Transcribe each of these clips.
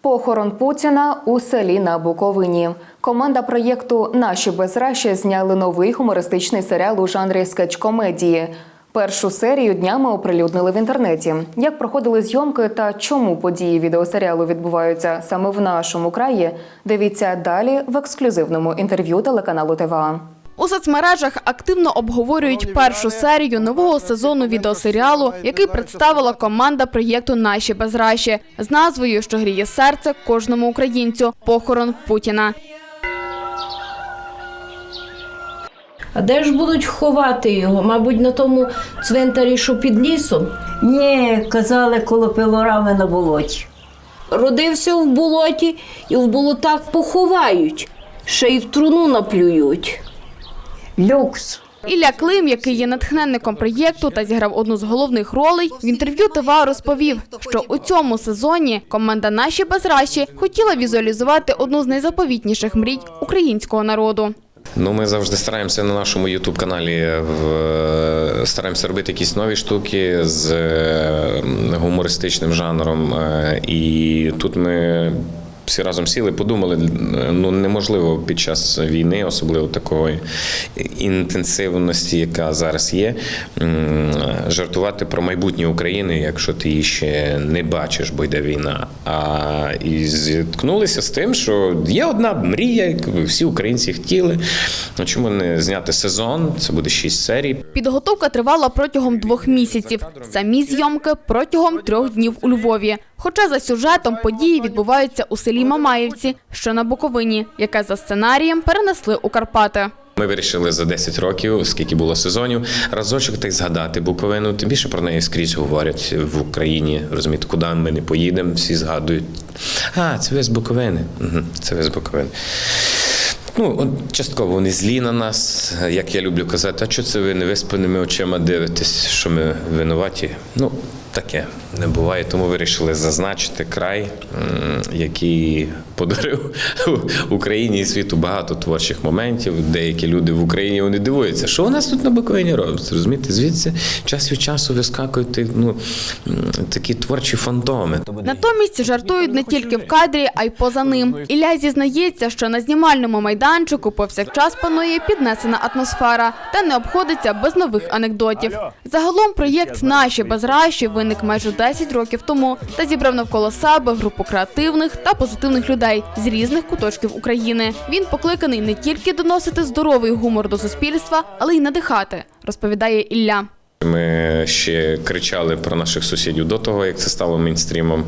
Похорон Путіна у селі на Буковині. Команда проєкту Наші безращі зняли новий гумористичний серіал у жанрі скетч-комедії. Першу серію днями оприлюднили в інтернеті. Як проходили зйомки та чому події відеосеріалу відбуваються саме в нашому краї, дивіться далі в ексклюзивному інтерв'ю телеканалу ТВА. У соцмережах активно обговорюють першу серію нового сезону відеосеріалу, який представила команда проєкту Наші безращі з назвою, що гріє серце кожному українцю похорон Путіна. А де ж будуть ховати його? Мабуть, на тому цвинтарі, що під лісом. Ні, казали, коло пилорами на болоті. Родився в болоті і в болотах поховають, ще й в труну наплюють. Люкс. Ілля Клим, який є натхненником проєкту та зіграв одну з головних ролей, в інтерв'ю ТВА розповів, що у цьому сезоні команда Наші безращі хотіла візуалізувати одну з найзаповітніших мрій українського народу. Ну, ми завжди стараємося на нашому youtube каналі стараємося робити якісь нові штуки з е, гумористичним жанром. Е, І тут ми всі разом сіли, подумали, ну неможливо під час війни, особливо такої інтенсивності, яка зараз є, жартувати про майбутнє України, якщо ти її ще не бачиш, бо йде війна. А і зіткнулися з тим, що є одна мрія, яку всі українці хотіли. Ну чому не зняти сезон? Це буде шість серій. Підготовка тривала протягом двох місяців. Самі зйомки протягом трьох днів у Львові. Хоча за сюжетом події відбуваються у селі Мамаївці, що на Буковині, яке за сценарієм перенесли у Карпати. Ми вирішили за 10 років, скільки було сезонів, разочок так згадати Буковину. Тим більше про неї скрізь говорять в Україні. Розумієте, куди ми не поїдемо, всі згадують. А, це з Буковини. Угу, це ви з Буковини. Ну, частково вони злі на нас, як я люблю казати, а чого це ви невиспаними очима дивитесь, що ми винуваті? Ну, таке не буває, тому вирішили зазначити край, який подарив Україні і світу багато творчих моментів. Деякі люди в Україні вони дивуються, що у нас тут на Буковині робиться. Розумієте, звідси час від часу вискакують ну, такі творчі фантоми. Натомість жартують не тільки в кадрі, а й поза ним. Ілля зізнається, що на знімальному майданчику повсякчас панує піднесена атмосфера та не обходиться без нових анекдотів. Загалом проєкт Наші безращі виник майже 10 років тому та зібрав навколо себе групу креативних та позитивних людей з різних куточків України. Він покликаний не тільки доносити здоровий гумор до суспільства, але й надихати, розповідає Ілля. Ми ще кричали про наших сусідів до того, як це стало мейнстрімом.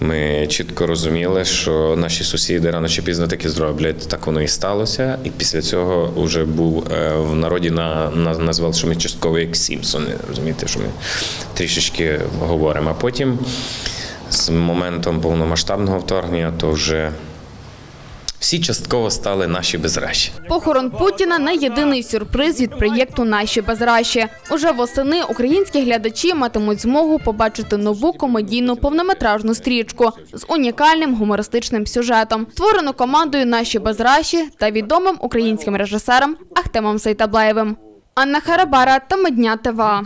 Ми чітко розуміли, що наші сусіди рано чи пізно таки зроблять. Так воно і сталося. І після цього вже був е, в народі на, на назвали, що ми частково як Сімпсони. Розумієте, що ми трішечки говоримо. А потім з моментом повномасштабного вторгнення, то вже всі частково стали наші безращі. Похорон Путіна не єдиний сюрприз від проєкту Наші безращі. Уже восени українські глядачі матимуть змогу побачити нову комедійну повнометражну стрічку з унікальним гумористичним сюжетом, створену командою Наші безращі та відомим українським режисером Ахтемом Сейтаблаєвим. Анна Харабара та Медня ТВА.